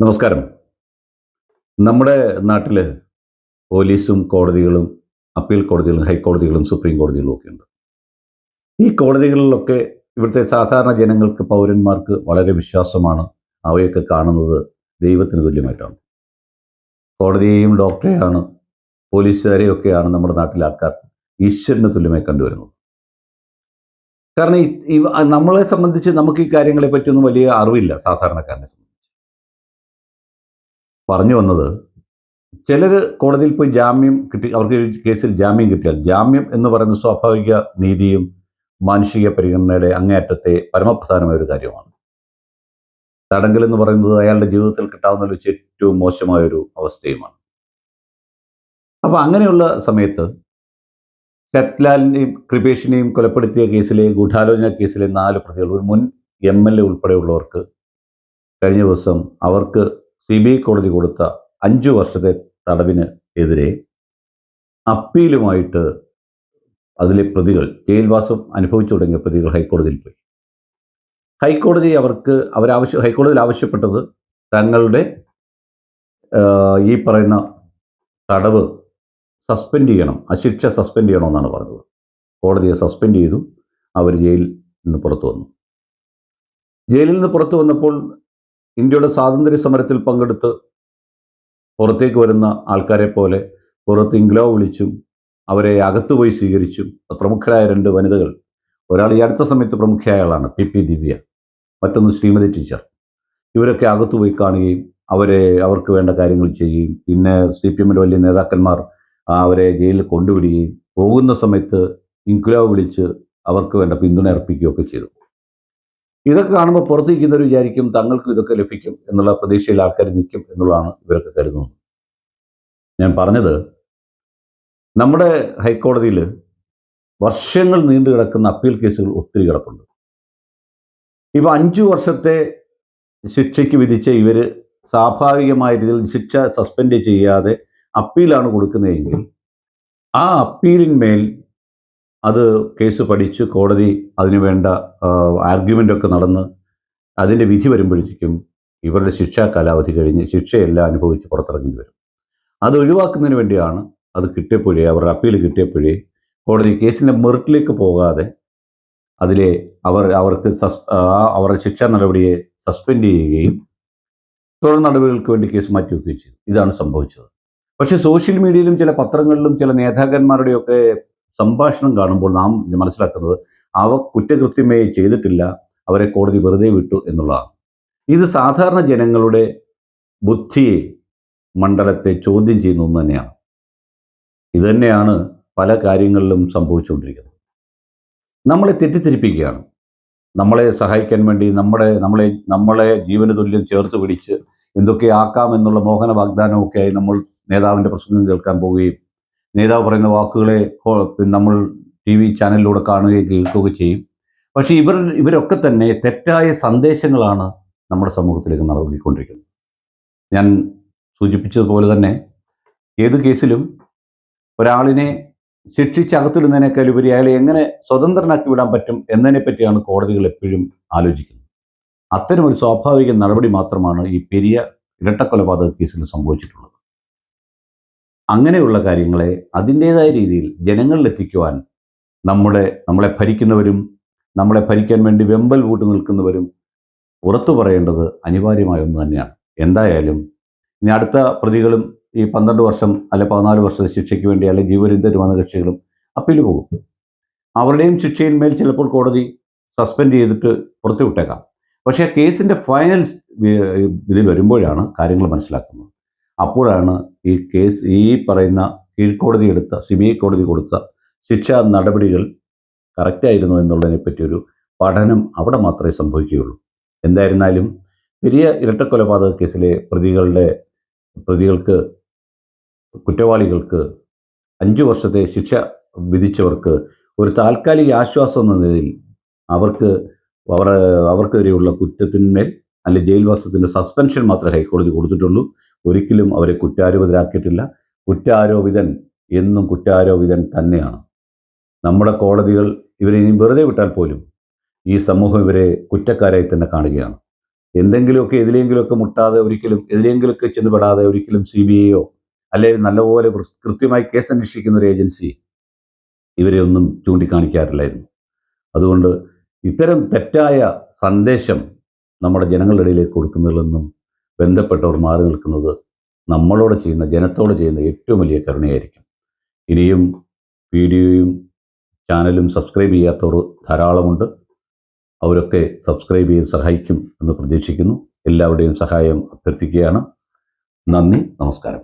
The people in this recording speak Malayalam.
നമസ്കാരം. നമ്മുടെ നാട്ടിൽ പോലീസും കോടതികളും അപ്പീൽ കോടതികളും ഹൈക്കോടതികളും സുപ്രീം കോടതികളും ഒക്കെ ഉണ്ട്. ഈ കോടതികളിലൊക്കെ ഇവിടുത്തെ സാധാരണ ജനങ്ങൾക്ക് പൗരന്മാർക്ക് വളരെ വിശ്വാസമാണ്. അവയൊക്കെ കാണുന്നത് ദൈവത്തിന് തുല്യമായിട്ടാണ്. കോടതിയെയും ഡോക്ടറെയാണ് പോലീസുകാരെയൊക്കെയാണ് നമ്മുടെ നാട്ടിലെ ആൾക്കാർ ഈശ്വരന് തുല്യമായി കണ്ടുവരുന്നത്. കാരണം നമ്മളെ സംബന്ധിച്ച് നമുക്ക് ഈ കാര്യങ്ങളെ പറ്റിയൊന്നും വലിയ അറിവില്ല സാധാരണക്കാരനെ പറഞ്ഞു വന്നത് ചിലർ കോടതിയിൽ പോയി ജാമ്യം കിട്ടി അവർക്ക് കേസിൽ ജാമ്യം കിട്ടിയാൽ ജാമ്യം എന്ന് പറയുന്ന സ്വാഭാവിക നീതിയും മാനുഷിക പരിഗണനയുടെ അങ്ങേയറ്റത്തെ പരമപ്രധാനമായ ഒരു കാര്യമാണ്. തടങ്കൽ എന്ന് പറയുന്നത് അയാളുടെ ജീവിതത്തിൽ കിട്ടാവുന്ന വെച്ച് ഏറ്റവും മോശമായൊരു അവസ്ഥയുമാണ്. അപ്പോൾ അങ്ങനെയുള്ള സമയത്ത് ശരത്ലാലിനെയും കൃപേഷിനെയും കൊലപ്പെടുത്തിയ കേസിലെ ഗൂഢാലോചന കേസിലെ നാല് പ്രതികൾ ഒരു മുൻ എം എൽ എ ഉൾപ്പെടെയുള്ളവർക്ക് കഴിഞ്ഞ ദിവസം അവർക്ക് സി ബി കോടതി കൊടുത്ത അഞ്ചു വർഷത്തെ തടവിന് എതിരെ അപ്പീലുമായിട്ട് അതിലെ പ്രതികൾ ജയിൽവാസം അനുഭവിച്ചു തുടങ്ങിയ പ്രതികൾ ഹൈക്കോടതിയിൽ പോയി. ഹൈക്കോടതി അവർക്ക് അവരാവശ്യ ഹൈക്കോടതിയിൽ ആവശ്യപ്പെട്ടത് തങ്ങളുടെ ഈ പറയുന്ന തടവ് സസ്പെൻഡ് ചെയ്യണം അശിക്ഷ ശിക്ഷ സസ്പെൻഡ് ചെയ്യണമെന്നാണ് പറഞ്ഞത്. കോടതിയെ സസ്പെൻഡ് ചെയ്തു അവർ ജയിലിൽ നിന്ന് പുറത്തു വന്നു. ജയിലിൽ നിന്ന് പുറത്തു വന്നപ്പോൾ ഇന്ത്യയുടെ സ്വാതന്ത്ര്യ സമരത്തിൽ പങ്കെടുത്ത് പുറത്തേക്ക് വരുന്ന ആൾക്കാരെ പോലെ പുറത്ത് ഇംഗ്ലോ വിളിച്ചും അവരെ അകത്തു പോയി സ്വീകരിച്ചും പ്രമുഖരായ രണ്ട് വനിതകൾ ഒരാൾ ഈ അടുത്ത സമയത്ത് പ്രമുഖയായ ആളാണ് പി പി ദിവ്യ മറ്റൊന്ന് ശ്രീമതി ടീച്ചർ. ഇവരൊക്കെ അകത്തു പോയി കാണുകയും അവരെ അവർക്ക് വേണ്ട കാര്യങ്ങൾ ചെയ്യുകയും പിന്നെ സി പി എമ്മിന്റെ വലിയ നേതാക്കന്മാർ അവരെ ജയിലിൽ കൊണ്ടുവിടുകയും പോകുന്ന സമയത്ത് ഇൻക്ലാവ് വിളിച്ച് അവർക്ക് വേണ്ട പിന്തുണ അർപ്പിക്കുകയൊക്കെ ചെയ്തു. ഇതൊക്കെ കാണുമ്പോൾ പുറത്ത് നിൽക്കുന്നവർ വിചാരിക്കും തങ്ങൾക്കും ഇതൊക്കെ ലഭിക്കും എന്നുള്ള പ്രതീക്ഷയിൽ ആൾക്കാർ നിൽക്കും എന്നുള്ളതാണ് ഇവരൊക്കെ കരുതുന്നത്. ഞാൻ പറഞ്ഞത് നമ്മുടെ ഹൈക്കോടതിയിൽ വർഷങ്ങൾ നീണ്ടു കിടക്കുന്ന അപ്പീൽ കേസുകൾ ഒത്തിരി കിടപ്പുണ്ട്. ഇപ്പോൾ അഞ്ചു വർഷത്തെ ശിക്ഷയ്ക്ക് വിധിച്ച ഇവർ സ്വാഭാവികമായ രീതിയിൽ ശിക്ഷ സസ്പെൻഡ് ചെയ്യാതെ അപ്പീലാണ് കൊടുക്കുന്നതെങ്കിൽ ആ അപ്പീലിന്മേൽ അത് കേസ് പഠിച്ച് കോടതി അതിന് വേണ്ട ആർഗ്യുമെന്റ് ഒക്കെ നടന്ന് അതിന്റെ വിധി വരുമ്പോഴത്തേക്കും ഇവരുടെ ശിക്ഷാ കാലാവധി കഴിഞ്ഞ് ശിക്ഷയെല്ലാം അനുഭവിച്ച് പുറത്തിറങ്ങി വരും. അത് ഒഴിവാക്കുന്നതിന് വേണ്ടിയാണ് അത് കിട്ടിയപ്പോഴേ അവരുടെ അപ്പീൽ കിട്ടിയപ്പോഴേ കോടതി കേസിന്റെ മെറിറ്റിലേക്ക് പോകാതെ അതിലെ അവർ അവർക്ക് സസ് അവരുടെ ശിക്ഷാ നടപടിയെ സസ്പെൻഡ് ചെയ്യുകയും തുടർ നടപടികൾക്ക് വേണ്ടി കേസ് മാറ്റിവെക്കുകയും ചെയ്തു. ഇതാണ് സംഭവിച്ചത്. പക്ഷേ സോഷ്യൽ മീഡിയയിലും ചില പത്രങ്ങളിലും ചില നേതാക്കന്മാരുടെയൊക്കെ സംഭാഷണം കാണുമ്പോൾ നാം മനസ്സിലാക്കുന്നത് അവ കുറ്റകൃത്യമേ ചെയ്തിട്ടില്ല അവരെ കോടതി വെറുതെ വിട്ടു എന്നുള്ളതാണ്. ഇത് സാധാരണ ജനങ്ങളുടെ ബുദ്ധി മണ്ഡലത്തെ ചോദ്യം ചെയ്യുന്ന ഒന്ന് തന്നെയാണ്. ഇതുതന്നെയാണ് പല കാര്യങ്ങളിലും സംഭവിച്ചുകൊണ്ടിരിക്കുന്നത്. നമ്മളെ തെറ്റിദ്ധരിപ്പിക്കുകയാണ്. നമ്മളെ സഹായിക്കാൻ വേണ്ടി നമ്മുടെ നമ്മളെ നമ്മളെ ജീവന തുല്യം ചേർത്ത് പിടിച്ച് എന്തൊക്കെ ആക്കാം എന്നുള്ള മോഹന വാഗ്ദാനമൊക്കെയായി നമ്മൾ നേതാവിന്റെ പ്രസംഗം കേൾക്കാൻ പോവുകയും നേതാവ് പറയുന്ന വാക്കുകളെ നമ്മൾ ടി വി ചാനലിലൂടെ കാണുകയും കേൾക്കുകയും ചെയ്യും. പക്ഷേ ഇവർ ഇവരൊക്കെ തന്നെ തെറ്റായ സന്ദേശങ്ങളാണ് നമ്മുടെ സമൂഹത്തിലേക്ക് നൽകിക്കൊണ്ടിരിക്കുന്നത്. ഞാൻ സൂചിപ്പിച്ചതുപോലെ തന്നെ ഏത് കേസിലും ഒരാളിനെ ശിക്ഷിച്ച് അകത്തിടുന്നതിനേക്കാൾ ഉപരി അയാളെ എങ്ങനെ സ്വതന്ത്രനാക്കി വിടാൻ പറ്റും എന്നതിനെപ്പറ്റിയാണ് കോടതികൾ എപ്പോഴും ആലോചിക്കുന്നത്. അത്തരമൊരു സ്വാഭാവിക നടപടി മാത്രമാണ് ഈ പെരിയ ഇരട്ടക്കൊലപാതക കേസിൽ സംഭവിച്ചിട്ടുള്ളത്. അങ്ങനെയുള്ള കാര്യങ്ങളെ അതിന്റേതായ രീതിയിൽ ജനങ്ങളിലെത്തിക്കുവാൻ നമ്മുടെ നമ്മളെ ഭരിക്കുന്നവരും നമ്മളെ ഭരിക്കാൻ വേണ്ടി വെമ്പൽ കൂട്ടു നിൽക്കുന്നവരും പുറത്തു പറയേണ്ടത് അനിവാര്യമായ ഒന്ന് തന്നെയാണ്. എന്തായാലും ഇനി അടുത്ത പ്രതികളും ഈ പന്ത്രണ്ട് വർഷം അല്ലെ പതിനാല് വർഷത്തെ ശിക്ഷയ്ക്ക് വേണ്ടി അല്ലെ ജീവപര്യന്തരുമാന കക്ഷികളും അപ്പീൽ പോകും. അവരുടെയും ശിക്ഷയിന്മേൽ ചിലപ്പോൾ കോടതി സസ്പെൻഡ് ചെയ്തിട്ട് പുറത്തു വിട്ടേക്കാം. പക്ഷേ കേസിന്റെ ഫൈനൽ ഇതിൽ വരുമ്പോഴാണ് കാര്യങ്ങൾ മനസ്സിലാക്കുന്നത്. അപ്പോഴാണ് ഈ കേസ് ഈ പറയുന്ന കീഴ്ക്കോടതി എടുത്ത സി ബി ഐ കോടതി കൊടുത്ത ശിക്ഷാ നടപടികൾ കറക്റ്റായിരുന്നു എന്നുള്ളതിനെ പറ്റിയൊരു പഠനം അവിടെ മാത്രമേ സംഭവിക്കുകയുള്ളൂ. എന്തായിരുന്നാലും പെരിയ ഇരട്ടക്കൊലപാതക കേസിലെ പ്രതികളുടെ പ്രതികൾക്ക് കുറ്റവാളികൾക്ക് അഞ്ചു വർഷത്തെ ശിക്ഷ വിധിച്ചവർക്ക് ഒരു താൽക്കാലിക ആശ്വാസം എന്ന നിലയിൽ അവർക്ക് അവർ അവർക്കെതിരെയുള്ള കുറ്റത്തിന്മേൽ അല്ലെങ്കിൽ ജയിൽവാസത്തിന്റെ സസ്പെൻഷൻ മാത്രമേ ഹൈക്കോടതി കൊടുത്തിട്ടുള്ളൂ. ഒരിക്കലും അവരെ കുറ്റാരോപിതരാക്കിയിട്ടില്ല. കുറ്റാരോപിതൻ എന്നും കുറ്റാരോപിതൻ തന്നെയാണ്. നമ്മുടെ കോടതികൾ ഇവരെ ഇനി വെറുതെ വിട്ടാൽ പോലും ഈ സമൂഹം ഇവരെ കുറ്റക്കാരായി തന്നെ കാണുകയാണ്. എന്തെങ്കിലുമൊക്കെ എതിലെങ്കിലുമൊക്കെ മുട്ടാതെ ഒരിക്കലും എതിലെങ്കിലുമൊക്കെ ചെന്ന് പെടാതെ ഒരിക്കലും സി ബി ഐയോ അല്ലെങ്കിൽ നല്ലപോലെ കൃത്യമായി കേസ് അന്വേഷിക്കുന്ന ഒരു ഏജൻസി ഇവരെ ഒന്നും ചൂണ്ടിക്കാണിക്കാറില്ലായിരുന്നു. അതുകൊണ്ട് ഇത്തരം തെറ്റായ സന്ദേശം നമ്മുടെ ജനങ്ങളുടെ ഇടയിലേക്ക് കൊടുക്കുന്നതിൽ നിന്നും ബന്ധപ്പെട്ടവർ മാറി നിൽക്കുന്നത് നമ്മളോട് ചെയ്യുന്ന ജനത്തോട് ചെയ്യുന്ന ഏറ്റവും വലിയ കരുണയായിരിക്കും. ഇനിയും വീഡിയോയും ചാനലും സബ്സ്ക്രൈബ് ചെയ്യാത്തവർ ധാരാളമുണ്ട്. അവരൊക്കെ സബ്സ്ക്രൈബ് ചെയ്ത് സഹായിക്കും എന്ന് പ്രതീക്ഷിക്കുന്നു. എല്ലാവരുടെയും സഹായം അഭ്യർത്ഥിക്കുകയാണ്. നന്ദി നമസ്കാരം.